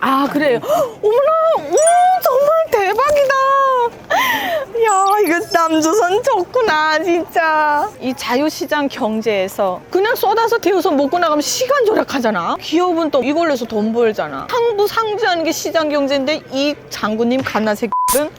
아 그래요? 어머나, 오 정말 대박이다. 야 이거 남조선 좋구나 진짜. 이 자유시장 경제에서 그냥 쏟아서 데워서 먹고 나가면 시간 절약하잖아. 기업은 또 이걸로 해서 돈 벌잖아. 상부 상주하는 게 시장 경제인데 이 장군님 갓나 새끼는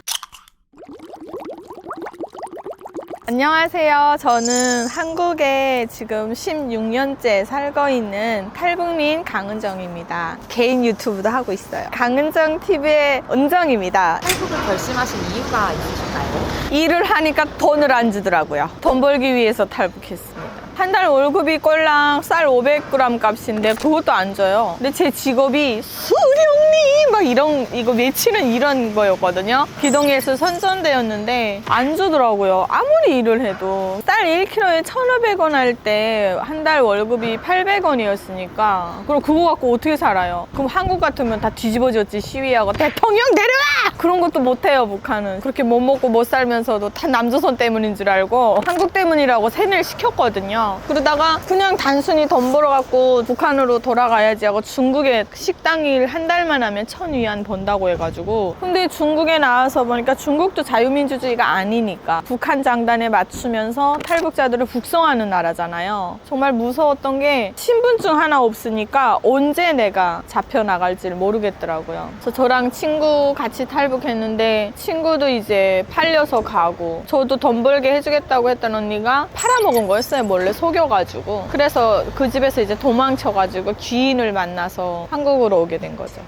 안녕하세요. 저는 한국에 지금 16년째 살고 있는 탈북민 강은정입니다. 개인 유튜브도 하고 있어요. 강은정 TV의 은정입니다. 탈북을 결심하신 이유가 있으실까요? 일을 하니까 돈을 안 주더라고요. 돈 벌기 위해서 탈북했습니다. 한 달 월급이 꼴랑 쌀 500g 값인데 그것도 안 줘요. 근데 제 직업이 수령님 막 이런 이거 외치는 이런 거였거든요. 기동에서 선전대였는데 안 주더라고요. 아무리 일을 해도 쌀 1kg에 1,500원 할 때 한 달 월급이 800원이었으니까. 그럼 그거 갖고 어떻게 살아요? 그럼 한국 같으면 다 뒤집어졌지 시위하고. 대통령 내려와! 그런 것도 못해요 북한은. 그렇게 못 먹고 못 살면서도 다 남조선 때문인 줄 알고 한국 때문이라고 세뇌를 시켰거든요. 그러다가 그냥 단순히 돈 벌어갖고 북한으로 돌아가야지 하고 중국에 식당 일 한 달만 하면 천 위안 번다고 해가지고. 근데 중국에 나와서 보니까 중국도 자유민주주의가 아니니까 북한 장단에 맞추면서 탈북자들을 북송하는 나라잖아요. 정말 무서웠던 게 신분증 하나 없으니까 언제 내가 잡혀 나갈지를 모르겠더라고요. 그래서 저랑 친구 같이 탈북했는데 친구도 이제 팔려서 가고 저도 돈 벌게 해주겠다고 했던 언니가 팔아먹은 거였어요 몰래 속여가지고. 그래서 그 집에서 이제 도망쳐가지고 귀인을 만나서 한국으로 오게 된 거죠.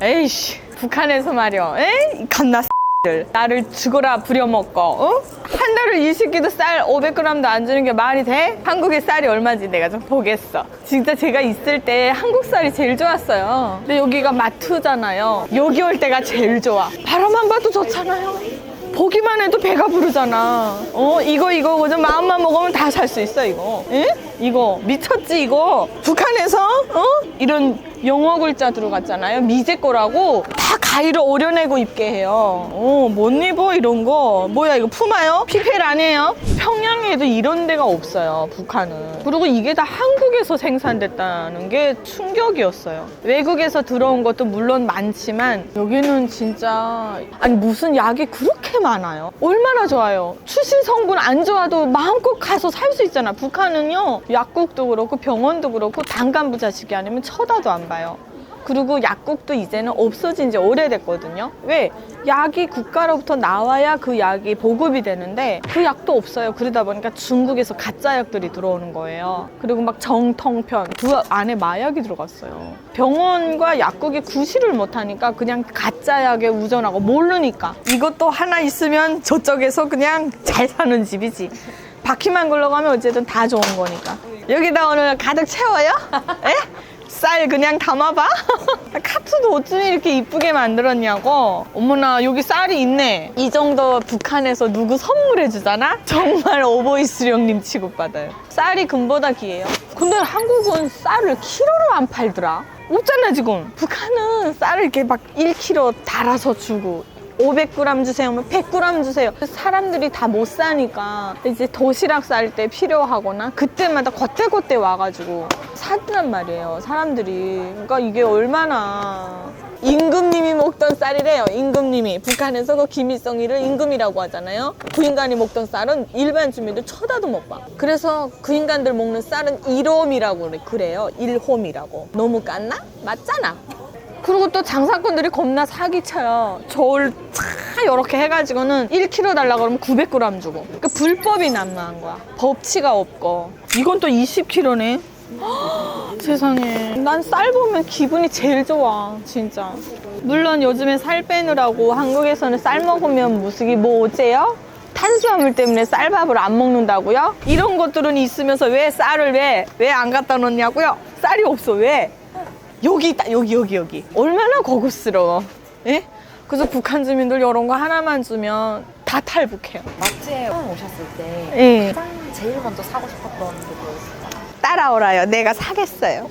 에이씨 북한에서 말이야 에이 갓나 들 나를 죽어라 부려먹고 어? 한 달을 이 새끼도 쌀 500g도 안 주는 게 말이 돼? 한국의 쌀이 얼마인지 내가 좀 보겠어. 진짜 제가 있을 때 한국 쌀이 제일 좋았어요. 근데 여기가 마트잖아요. 여기 올 때가 제일 좋아. 바라만 봐도 좋잖아요 보기만 해도 배가 부르잖아. 어 이거 이거 그저 마음만 먹으면 다 살 수 있어 이거. 예? 이거. 미쳤지 이거? 북한에서 어? 이런 영어 글자 들어갔잖아요. 미제 거라고. 다 가위로 오려내고 입게 해요. 어, 못 입어 이런 거. 뭐야 이거 푸마요? 피펠 아니에요? 평양에도 이런 데가 없어요 북한은. 그리고 이게 다 한국에서 생산됐다는 게 충격이었어요. 외국에서 들어온 것도 물론 많지만 여기는 진짜 아니 무슨 약이 그렇게 많 아요. 얼마나 좋아요. 출신 성분 안 좋아도 마음껏 가서 살 수 있잖아. 북한은요 약국도 그렇고 병원도 그렇고 단간부 자식이 아니면 쳐다도 안 봐요 그리고 약국도 이제는 없어진 지 오래됐거든요. 왜? 약이 국가로부터 나와야 그 약이 보급이 되는데 그 약도 없어요. 그러다 보니까 중국에서 가짜 약들이 들어오는 거예요. 그리고 막 정통편 그 안에 마약이 들어갔어요. 병원과 약국이 구실을 못하니까 그냥 가짜 약에 우전하고 모르니까 이것도 하나 있으면 저쪽에서 그냥 잘 사는 집이지. 바퀴만 굴러가면 어쨌든 다 좋은 거니까. 여기다 오늘 가득 채워요? 에? 쌀 그냥 담아봐? 카트도 어쩜 이렇게 이쁘게 만들었냐고. 어머나 여기 쌀이 있네. 이 정도 북한에서 누구 선물해 주잖아? 정말 오보이 수령님 취급받아요. 쌀이 금보다 귀해요. 근데 한국은 쌀을 키로로 안 팔더라. 없잖아 지금? 북한은 쌀을 이렇게 막 1kg 달아서 주고 500g 주세요, 뭐 100g 주세요. 사람들이 다 못 사니까 이제 도시락 쌀 때 필요하거나 그때마다 거때거때 와가지고 사드란 말이에요, 사람들이. 그러니까 이게 얼마나 임금님이 먹던 쌀이래요, 임금님이. 북한에서 그 김일성이를 임금이라고 하잖아요. 그 인간이 먹던 쌀은 일반 주민들 쳐다도 못 봐. 그래서 그 인간들 먹는 쌀은 일홈이라고 그래- 그래요. 일홈이라고. 너무 깠나? 맞잖아. 그리고 또 장사꾼들이 겁나 사기쳐요. 저울 차 이렇게 해가지고는 1kg 달라 그러면 900g 주고. 그러니까 불법이 난무한 거야. 법치가 없고. 이건 또 20kg네. 세상에. 난 쌀 보면 기분이 제일 좋아. 진짜. 물론 요즘에 살 빼느라고 한국에서는 쌀 먹으면 무슨 뭐 어째요? 탄수화물 때문에 쌀밥을 안 먹는다고요? 이런 것들은 있으면서 왜 쌀을 왜 왜 안 갖다 놓냐고요? 쌀이 없어 왜? 여기 있다 여기 여기 여기 얼마나 고급스러워 예? 그래서 북한 주민들 이런 거 하나만 주면 다 탈북해요 마트에 처음 오셨을 때 예. 가장 제일 먼저 사고 싶었던 게 뭐였어요? 따라오라요 내가 사겠어요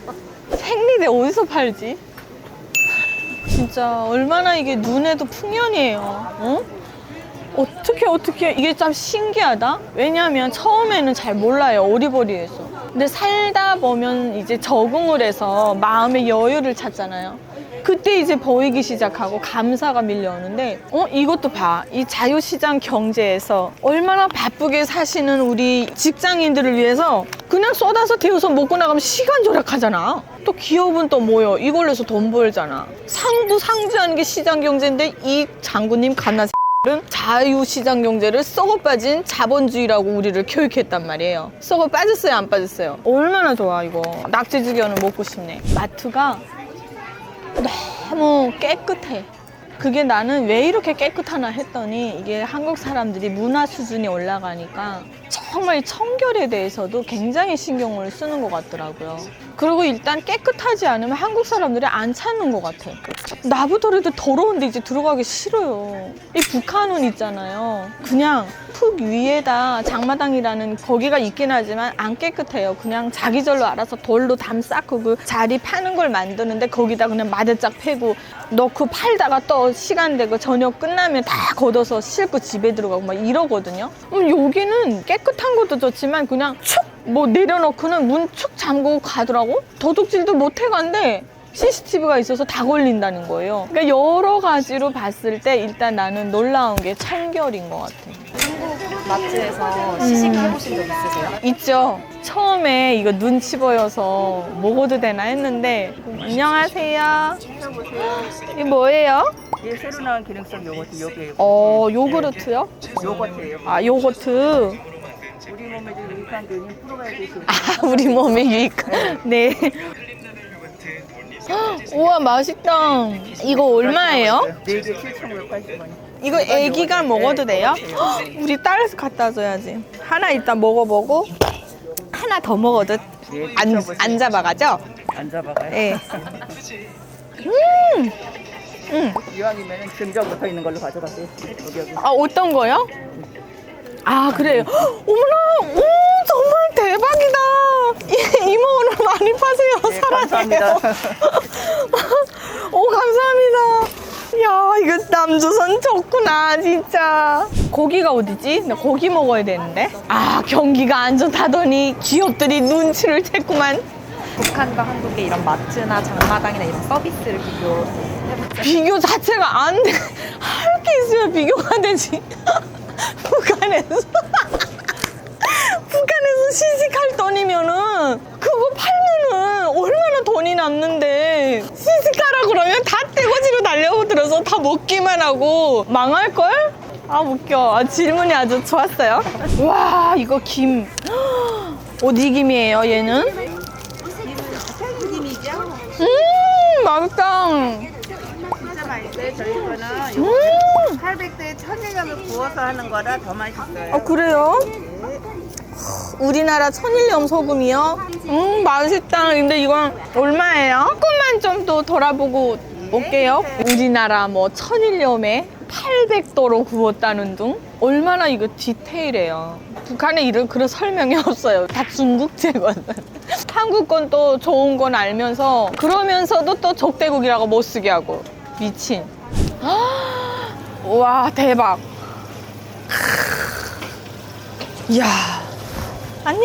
생리대 어디서 팔지? 진짜 얼마나 이게 눈에도 풍년이에요 어? 어떻게 어떻게 이게 참 신기하다 왜냐하면 처음에는 잘 몰라요 오리버리에서 근데 살다 보면 이제 적응을 해서 마음의 여유를 찾잖아요. 그때 이제 보이기 시작하고 감사가 밀려오는데 어 이것도 봐. 이 자유시장 경제에서 얼마나 바쁘게 사시는 우리 직장인들을 위해서 그냥 쏟아서 데워서 먹고 나가면 시간 절약하잖아. 또 기업은 또 뭐요 이걸로 해서 돈 벌잖아. 상부 상주하는 게 시장 경제인데 이 장군님 갓나 은 자유시장 경제를 썩어 빠진 자본주의라고 우리를 교육했단 말이에요. 썩어 빠졌어요, 안 빠졌어요? 얼마나 좋아, 이거. 낙지죽이는 먹고 싶네. 마트가 너무 깨끗해. 그게 나는 왜 이렇게 깨끗하나 했더니 이게 한국 사람들이 문화 수준이 올라가니까 정말 청결에 대해서도 굉장히 신경을 쓰는 것 같더라고요. 그리고 일단 깨끗하지 않으면 한국 사람들이 안 찾는 것 같아. 나부터라도 더러운데 이제 들어가기 싫어요. 이 북한은 있잖아요. 그냥 푹 위에다 장마당이라는 거기가 있긴 하지만 안 깨끗해요. 그냥 자기 절로 알아서 돌로 담 쌓고 그 자리 파는 걸 만드는데 거기다 그냥 마대짝 패고 넣고 팔다가 또 시간 되고 저녁 끝나면 다 걷어서 싣고 집에 들어가고 막 이러거든요. 음, 여기는 깨끗한 것도 좋지만 그냥 축 뭐 내려놓고는 문 축 잠그고 가더라고. 도둑질도 못 해간대. CCTV가 있어서 다 걸린다는 거예요. 그러니까 여러 가지로 봤을 때 일단 나는 놀라운 게 청결인 것 같아. 한국 마트에서 시식 해보신 적 있으세요? 있죠. 처음에 이거 눈치 보여서 먹어도 되나 했는데 안녕하세요. 이게 뭐예요? 이게 새로 나온 기능성 요거트 요게 어 요구르트요? 요거트예요. 아 요거트. 우리 몸에 좀 유익한 그 프로바이오틱 아 우리 몸에 유익한. 네. 우와 맛있다. 이거 얼마예요? 4개 7,580원. 이거 애기가 먹어도 돼요? 우리 딸 갖다 줘야지. 하나 일단 먹어보고 하나 더 먹어도 안, 안 잡아가죠? 안 잡아가요. 네. 음. 이왕이면은 증정 붙어 있는 걸로 가져가세요. 여기 여기. 아 어떤 거요? 아 그래요? 어머나, 오 정말 대박이다. 이- 이모 오늘 많이 파세요. 네, 사랑해요. 오 감사합니다. 야 이거 남조선 좋구나 진짜. 고기가 어디지? 나 고기 먹어야 되는데. 아 경기가 안 좋다더니 기업들이 눈치를 챘구만. 북한과 한국의 이런 마트나 장마당이나 이런 서비스를 비교해봤어요. 비교 자체가 안 돼. 할 게 있어야 비교가 되지. 북한에서. 북한에서 시식할 돈이면은 그거 팔면은 얼마나 돈이 남는데 시식하라 그러면 다 떼거지로 달려들어서 다 먹기만 하고 망할 걸? 아 웃겨. 아, 질문이 아주 좋았어요. 와 이거 김. 어디 김이에요 얘는? 음 맛있다. 진짜 맛있어요. 저희 거는 음. 800도에 천일염을 구워서 하는 거라 더 맛있어요. 아 그래요? 우리나라 천일염 소금이요? 음 맛있다. 근데 이건 얼마예요? 조금만 좀 더 돌아보고 올게요. 우리나라 뭐 천일염에 800도로 구웠다는 둥? 얼마나 이거 디테일해요. 북한에 이런 그런 설명이 없어요. 다 중국 제거든. 한국 건 또 좋은 건 알면서 그러면서도 또 적대국이라고 못 쓰게 하고 미친. 와 대박. 이야. 안녕.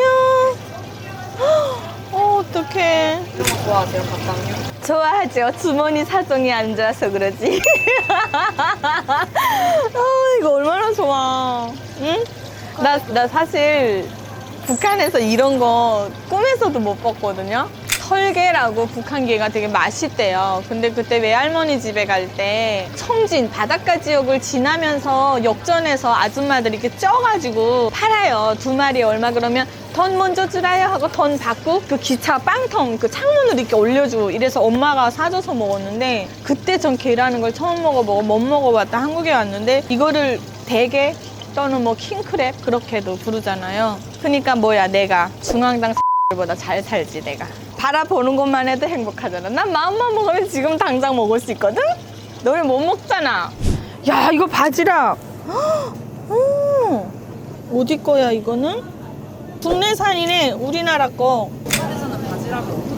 어, 어떡해. 좋아하세요, 닭강류? 좋아하죠. 주머니 사정이 안 좋아서 그러지. 아, 이거 얼마나 좋아. 응? 나, 나 사실 북한에서 이런 거 꿈에서도 못 봤거든요. 설계라고 북한게가 되게 맛있대요. 근데 그때 외할머니 집에 갈 때 청진 바닷가 지역을 지나면서 역전해서 아줌마들이 이렇게 쪄가지고 팔아요. 두 마리 얼마 그러면 돈 먼저 주라요 하고 돈 받고 그 기차 빵통 그 창문으로 이렇게 올려주고 이래서 엄마가 사줘서 먹었는데 그때 전 게라는 걸 처음 먹어보고 못 먹어봤다 한국에 왔는데 이거를 대게 또는 뭐 킹크랩 그렇게도 부르잖아요. 그러니까 뭐야 내가 중앙당 보다 잘 살지 내가 바라보는 것만 해도 행복하잖아. 난 마음만 먹으면 지금 당장 먹을 수 있거든? 너네 못 먹잖아. 야 이거 바지락. 어디 거야 이거는? 국내산이네 우리나라 거. 북한에서는 위해서?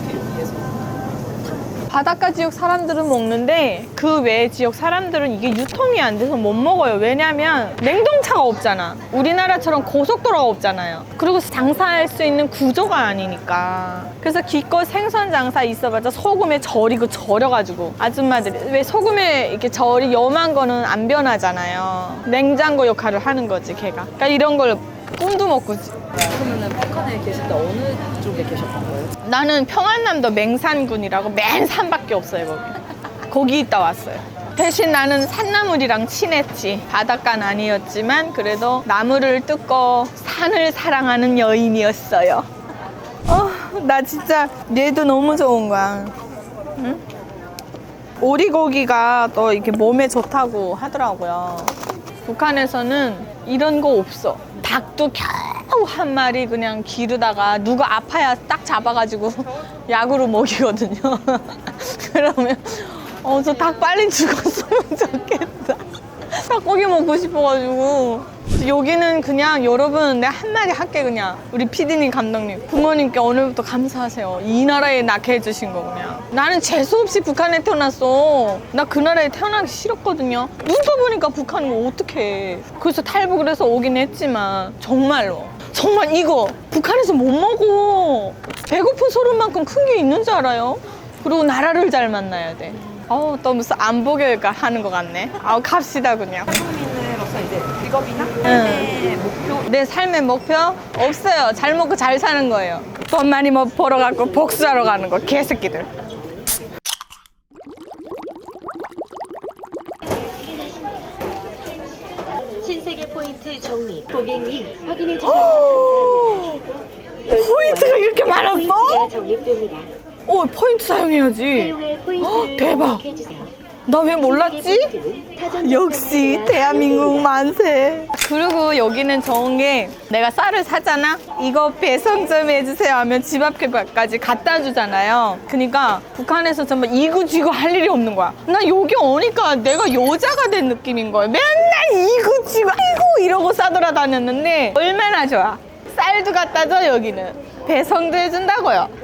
바닷가 지역 사람들은 먹는데 그 외 지역 사람들은 이게 유통이 안 돼서 못 먹어요. 왜냐면 냉동차가 없잖아. 우리나라처럼 고속도로가 없잖아요. 그리고 장사할 수 있는 구조가 아니니까. 그래서 기껏 생선 장사 있어봤자 소금에 절이고 절여가지고 아줌마들이 왜 소금에 이렇게 절이 염한 거는 안 변하잖아요. 냉장고 역할을 하는 거지 걔가. 그러니까 이런 걸 꿈도 못 꾸지. 그러면은 북한에 계실 때 어느 쪽에 계셨던 거예요? 나는 평안남도 맹산군이라고 맨 산밖에 없어요 거기 거기 있다 왔어요 대신 나는 산나물이랑 친했지 바닷가는 아니었지만 그래도 나무를 뜯고 산을 사랑하는 여인이었어요 어, 나 진짜 얘도 너무 좋은 거야 응? 오리고기가 또 이렇게 몸에 좋다고 하더라고요 북한에서는 이런 거 없어 닭도 겨우 한 마리 그냥 기르다가 누가 아파야 딱 잡아가지고 약으로 먹이거든요. 그러면 어 저 닭 빨리 죽었으면 좋겠다. 닭고기 먹고 싶어가지고 여기는 그냥 여러분 내가 한마디 할게 그냥. 우리 피디님 감독님. 부모님께 오늘부터 감사하세요. 이 나라에 낳게 해주신 거 그냥. 나는 재수없이 북한에 태어났어. 나 그 나라에 태어나기 싫었거든요. 눈 떠 보니까 북한이 어떡해. 그래서 탈북을 해서 오긴 했지만 정말로. 정말 이거 북한에서 못 먹어. 배고픈 소름만큼 큰 게 있는 줄 알아요? 그리고 나라를 잘 만나야 돼. 어우 또 무슨 안보교육가 하는 것 같네. 아우 갑시다 그냥 한국인으로서 이제 직업이나 응. 삶의 목표 내 삶의 목표 없어요. 잘 먹고 잘 사는 거예요. 돈 많이 뭐 벌어 갖고 복수하러 가는 거 개새끼들. 신세계 포인트 정리 고객님 확인해 주셔서 포인트가 이렇게 많았어? 포인트가 적립됩니다. 오 포인트 사용해야지. 사용할 포인트를 헉, 대박. 기억해주세요. 나 왜 몰랐지? 역시. 대한민국 만세. 그리고 여기는 좋은 게 내가 쌀을 사잖아. 이거 배송 좀 해주세요 하면 집 앞까지 갖다 주잖아요. 그러니까 북한에서 정말 이구지구 할 일이 없는 거야. 나 여기 오니까 내가 여자가 된 느낌인 거야. 맨날 이구지구 아이고 이러고 싸돌아 다녔는데 얼마나 좋아. 쌀도 갖다 줘 여기는. 배송도 해준다고요.